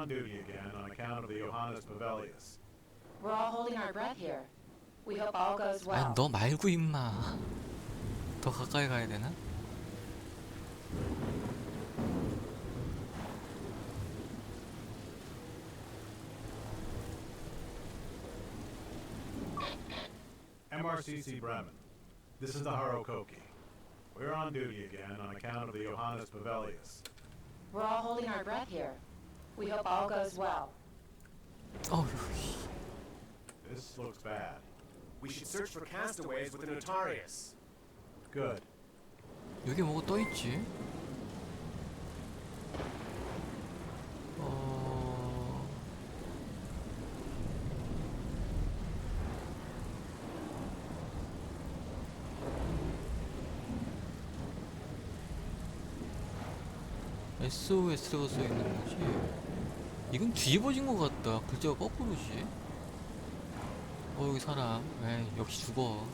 on duty again on account of the Johannes Pavelius. We're all holding our breath here. We hope all goes well. 아니 너 말고 임마 더 가까이 가야 되나? MRCC Bremen. This is the Harokoki. We're on duty again on account of the Johannes Pavelius. We're all holding our breath here. We hope all goes well. 어휴 This looks bad. We should search for castaways with the Notarius. Good. 여기 뭐가 떠있지? 어... SOS라고 써있는 거지? 이건 뒤집어진 것 같다. 글자가 거꾸로지? 어, 여기 사람. 에이, 역시 죽어.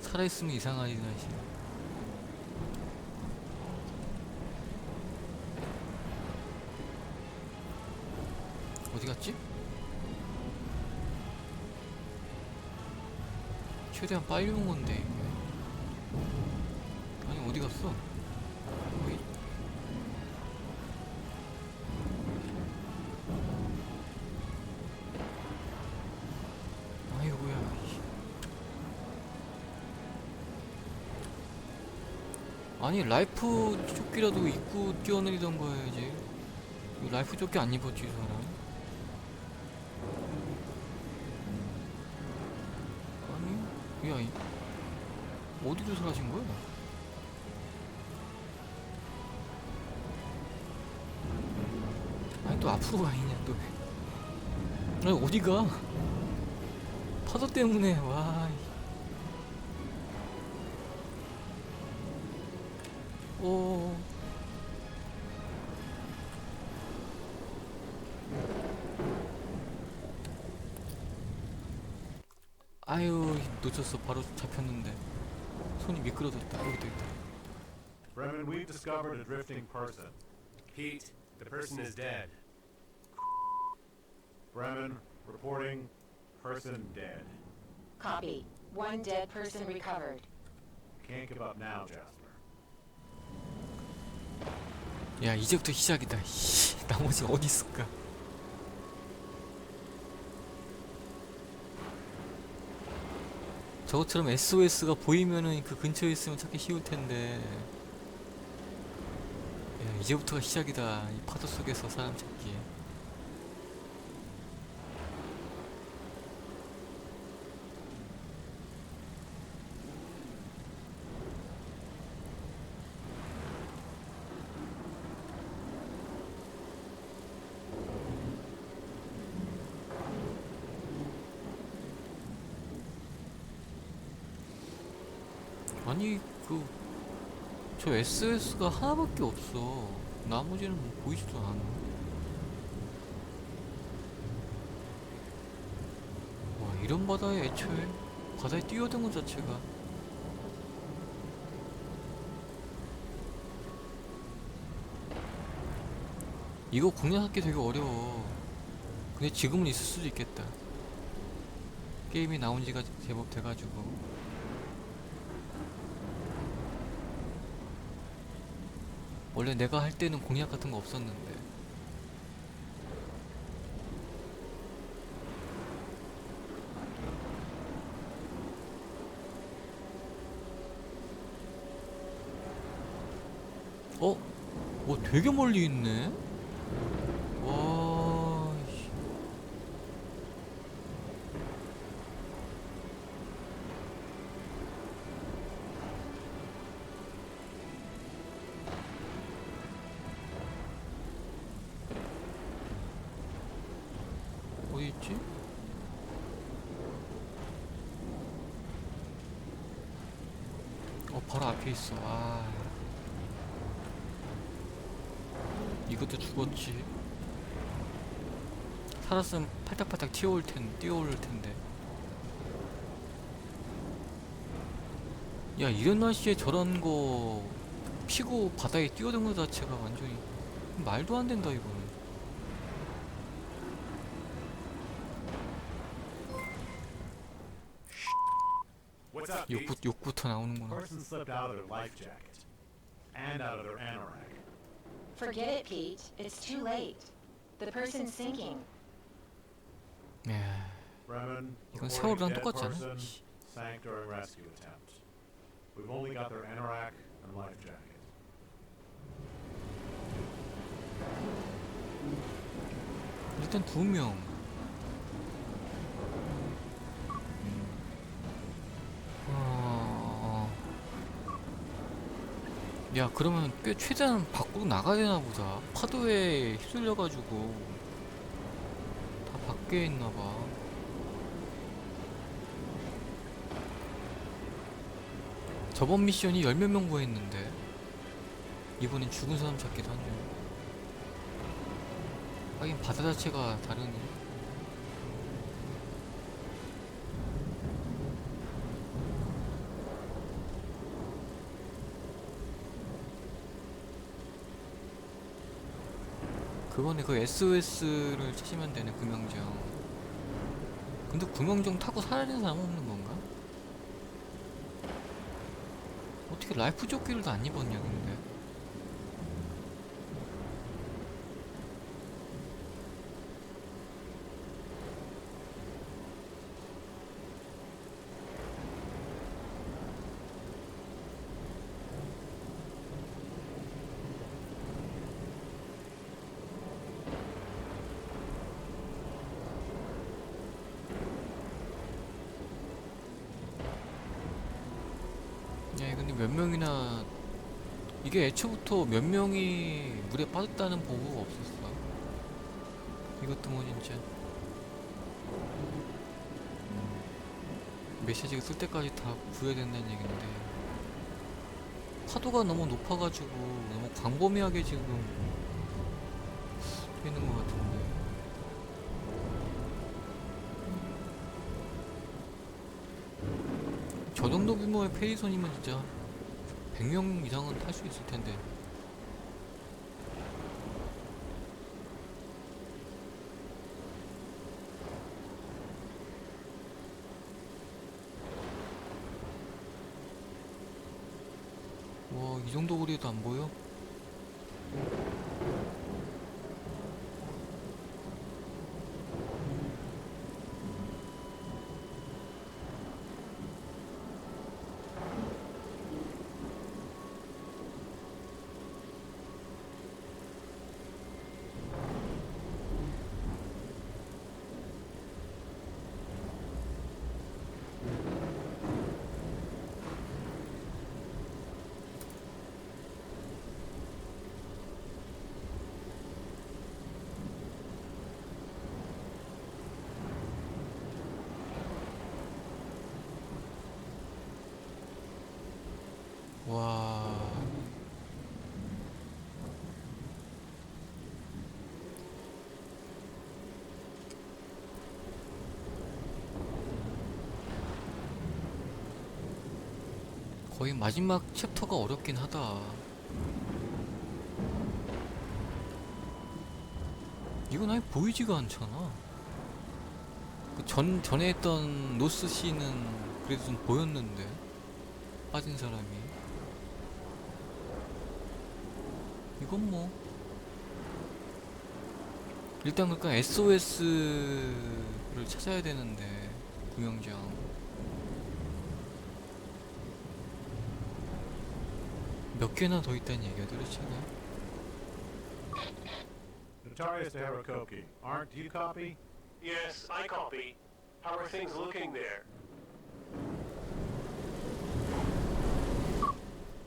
살아있으면 이상하지, 사실. 어디 갔지? 최대한 빨리 온 건데 아니 어디 갔어? 아니 라이프 조끼라도 입고 뛰어내리던 거야지. 라이프 조끼 안 입었지 이 사람. 아니, 야, 이 어디로 사라진 거야? 아니 또 앞으로 가 있냐 또? 아니 어디가? 파도 때문에 와. 이. 오. 아유 놓쳤어 바로 잡혔는데 손이 미끄러졌다 여기도 있다 Bremen, we've discovered a drifting person. Pete, the person is dead. Bremen, reporting person dead. Copy. One dead person recovered. Can't give up now, Jasper. 야 이제부터 시작이다. 씨, 나머지가 어디 있을까? 저것처럼 SOS가 보이면은 그 근처에 있으면 찾기 쉬울 텐데. 야 이제부터가 시작이다. 이 파도 속에서 사람 찾기 아니 그 저 SS가 하나밖에 없어. 나머지는 뭐 보이지도 않아. 와 이런 바다에 애초에 바다에 뛰어든 것 자체가. 이거 공략하기 되게 어려워. 근데 지금은 있을 수도 있겠다. 게임이 나온 지가 제법 돼가지고 원래 내가 할 때는 공약 같은 거 없었는데 어? 뭐 되게 멀리 있네? 어 바로 앞에 있어. 아 이것도 죽었지. 살았으면 팔딱팔딱 튀어올 텐, 뛰어올 텐데. 야 이런 날씨에 저런 거 피고 바다에 뛰어든 거 자체가 완전히 말도 안 된다 이거 욕부, 욕부터 나오는구나 Person slipped out of their life jacket. And out of their anorak. Forget it, Pete. It's too late. The person's sinking. 예. Bremen, 이건 reporting 세월이랑 dead 똑같잖아 person 씨. sank during rescue attempt. We've only got their anorak and life jacket. 일단 두 명 어... 야 그러면 꽤 최대한 밖으로 나가야 되나 보다. 파도에 휩쓸려가지고 다 밖에 있나봐. 저번 미션이 열 몇 명 구했는데 이번엔 죽은 사람 찾기도 한데. 하긴 바다 자체가 다르 그거네. 그 SOS를 치시면 되네 구명정 근데 구명정 타고 사라지는 사람 없는 건가? 어떻게 라이프 조끼를 안 입었냐 근데 야, 근데 몇 명이나 이게 애초부터 몇 명이 물에 빠졌다는 보고가 없었어. 이것도 뭐 진짜 메시지가 쓸 때까지 다 구해야 된다는 얘긴데 파도가 너무 높아가지고 너무 광범위하게 지금 되는 것 같은데. 정도 규모의 페리선이면 진짜 100명 이상은 탈 수 있을 텐데. 와, 이 정도 거리에도 안 보여? 거의 마지막 챕터가 어렵긴 하다. 이건 아예 보이지가 않잖아. 그 전, 전에 했던 노스 씨는 그래도 좀 보였는데. 빠진 사람이. 이건 뭐. 일단 그러니까 SOS를 찾아야 되는데, 구명장. 몇 개나 더 있다는 얘기야 도대체? Notarius to Harakoki. Aren't you copy? Yes, I copy. How are things looking there?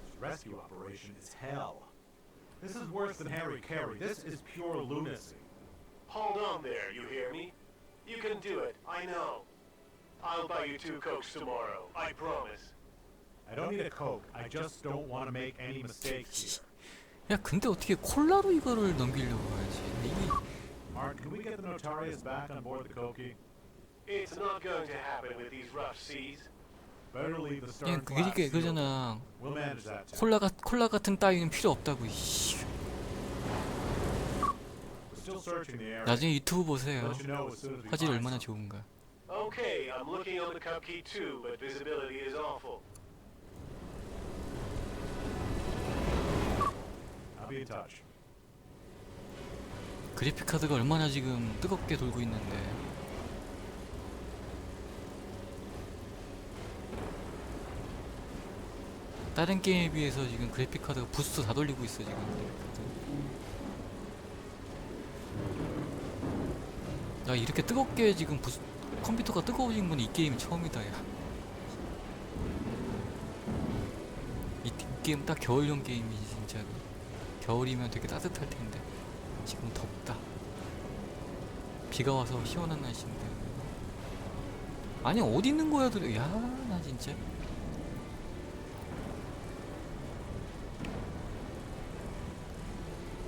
This rescue operation is hell. This is worse than Harry Carey. This is pure lunacy. Hold on there, you hear me? You can do it, I know. I'll buy you two cokes tomorrow, I promise. I don't need a coke. I just don't want to make any mistakes. 야 근데 어떻게 콜라로 이거를 넘기려고 하지? 이게 Art, can we get the Notarius back on board the Koki? It's not going to happen with these rough seas. Better leave the 그냥 stern 그게 class 이게 sealed. 그잖아. We'll manage that too. 콜라 같 콜라 같은 따위는 필요 없다고. 이씨. We're still searching the area. 나중에 유튜브 보세요. Let you know as soon as we 화질 find 얼마나 some. 좋은가. Okay, I'm looking on the cup key too, but visibility is awful. 그래픽 카드가 얼마나 지금 뜨겁게 돌고 있는데 다른 게임에 비해서 지금 그래픽 카드가 부스트 다 돌리고 있어 지금. 야 이렇게 뜨겁게 지금 부스 컴퓨터가 뜨거워진 건 이 게임이 처음이다 야. 이, 이 게임 딱 겨울용 게임이지. 겨울이면 되게 따뜻할 텐데 지금 덥다. 비가 와서 시원한 날씨인데. 아니 어디 있는 거야, 들 야, 나 진짜. 야,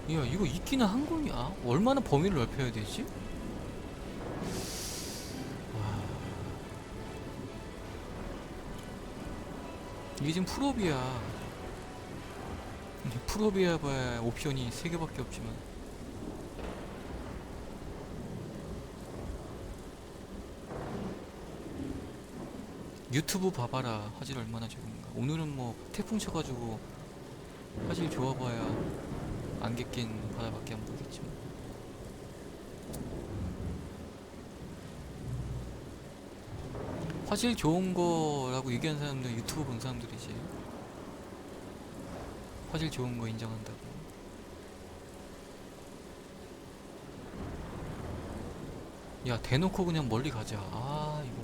이거 있기는 한 거냐? 얼마나 범위를 넓혀야 되지? 와. 이게 지금 풀업이야. 봐야 옵션이 3개밖에 없지만. 유튜브 봐봐라. 화질 얼마나 좋은가. 오늘은 뭐 태풍 쳐가지고 화질 좋아봐야 안개 낀 바다밖에 안 보겠지만. 화질 좋은 거라고 얘기하는 사람들은 유튜브 본 사람들이지 화질 좋은 거 인정한다고. 야 대놓고 그냥 멀리 가자. 아 이거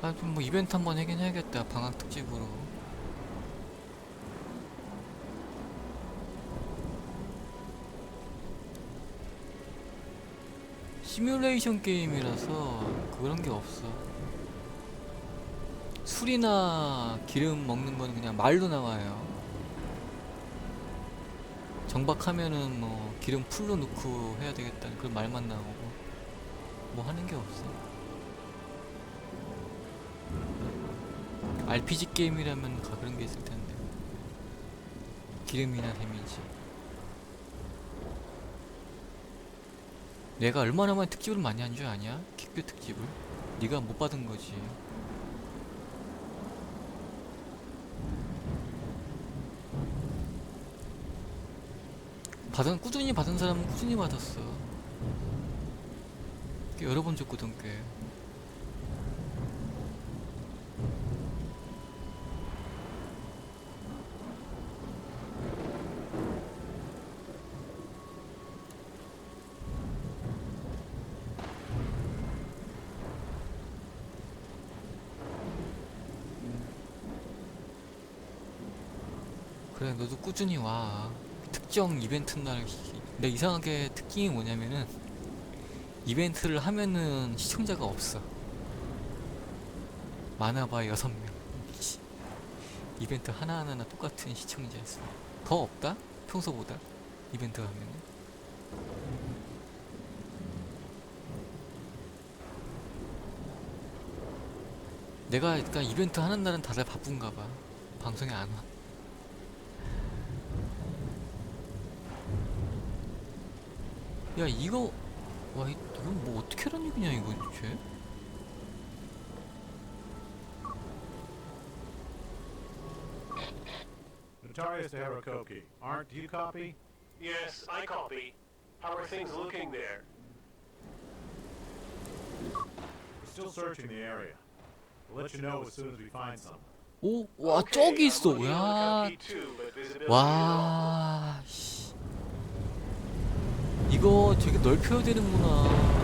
아좀뭐 이벤트 한번 하긴 해야겠다 방학 특집으로. 시뮬레이션 게임이라서 그런 게 없어 술이나 기름 먹는 건 그냥 말로 나와요. 정박하면은 뭐 기름 풀로 넣고 해야 되겠다는 그런 말만 나오고 뭐 하는 게 없어 RPG 게임이라면 가 그런 게 있을 텐데. 기름이나 데미지. 내가 얼마나 많이 특집을 많이 한 줄 아냐? 킥뷰 특집을. 네가 못 받은 거지 받은 꾸준히 받은 사람은 꾸준히 받았어. 꽤 여러 번 줬거든 꽤 그래 너도 꾸준히 와 특정 이벤트 날 근데 이상하게 특징이 뭐냐면은 이벤트를 하면은 시청자가 없어 많아봐야 여섯 명 이벤트 하나하나 똑같은 시청자 수. 더 없다? 평소보다 이벤트 하면은 내가 그러니까 이벤트 하는 날은 다들 바쁜가 봐 방송에 안 와. 야 이거 와 이- 이건 뭐 어떻게 하는 얘기냐 이거 대체 Notorious to Hirakoki. Aren't you copy? Yes, I copy. How are things looking there? We're still searching the area. We'll let you know as soon as we find some. 오와 Okay, 저기 있어 야. 와, 씨. 이거 되게 넓혀야 되는구나.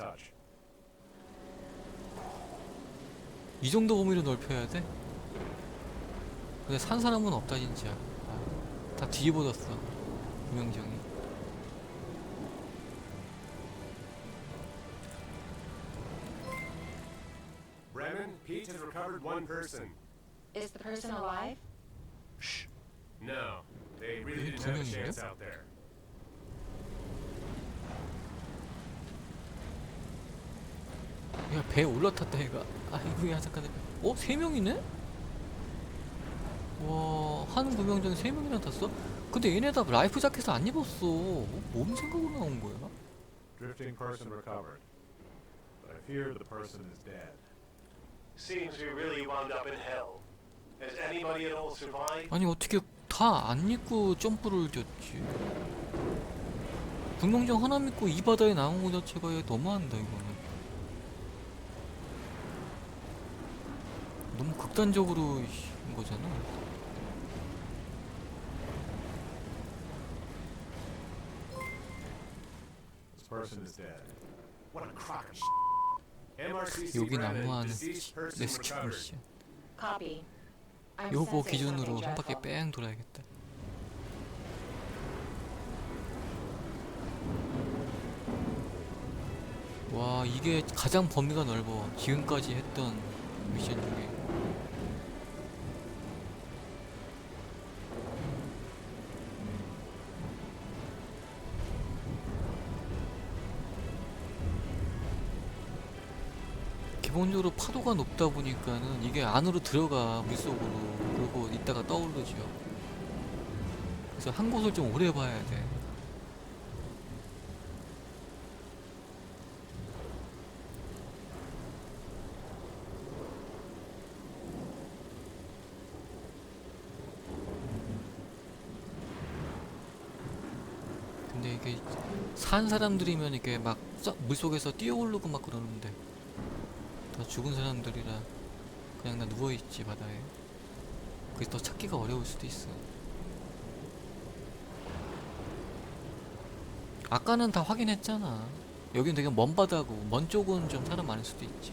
touch. 이 정도 범위로 넓혀야 돼? 근데 산 사람은 없다 진짜. 아, 다 뒤집어졌어. 구명정이. Bremen, Pete has recovered one person. Is the person alive? No, they really 두 didn't have a chance out there. 야, 배 올라탔다 얘가. 아이고, 야, 잠깐만. 어? 세 명이네? 와 하는 구명정 3명이나 탔어? 근데 얘네 다 라이프 자켓을 안 입었어 뭔 생각으로 나온 거야? Drifting person recovered. But I fear the person is dead. Seems we really wound up in hell. Has anybody at all survived? 아니 어떻게 다안 입고 점프를 줬지? 구명정 하나 믿고 이 바다에 나온 거 자체가 너무한다 이거는 너무 극단적으로 인 거잖아 여기 deceased person 레스큐. 미션 요거 기준으로 한 바퀴. 뺑 돌아야겠다. 와 이게 가장 범위가 넓어. 지금까지 했던 미션 중에. 기본적으로 파도가 높다 보니까는 이게 안으로 들어가 물속으로 이따가 떠오르죠 그래서 한 곳을 좀 오래 봐야 돼. 근데 이게 산 사람들이면 이렇게 막썩 물속에서 뛰어오르고 막 그러는데 다 죽은 사람들이라 그냥 나 누워있지 바다에 그게 더 찾기가 어려울 수도 있어 아까는 다 확인했잖아. 여긴 되게 먼 바다고 먼 쪽은 좀 사람 많을 수도 있지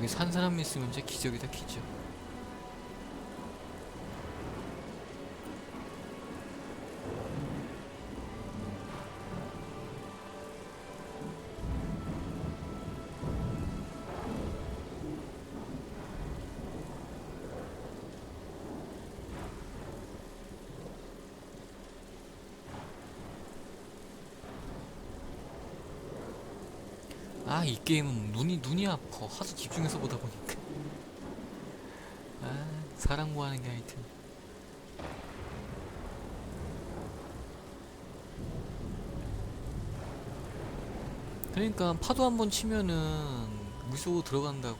여기 산 사람 있으면 진짜 기적이다 기적 아 이 게임은 눈이 눈이 아파. 하도 집중해서 보다 보니까. 아 사람 구하는 게 하여튼. 그러니까 파도 한 번 치면은 물속으로 들어간다고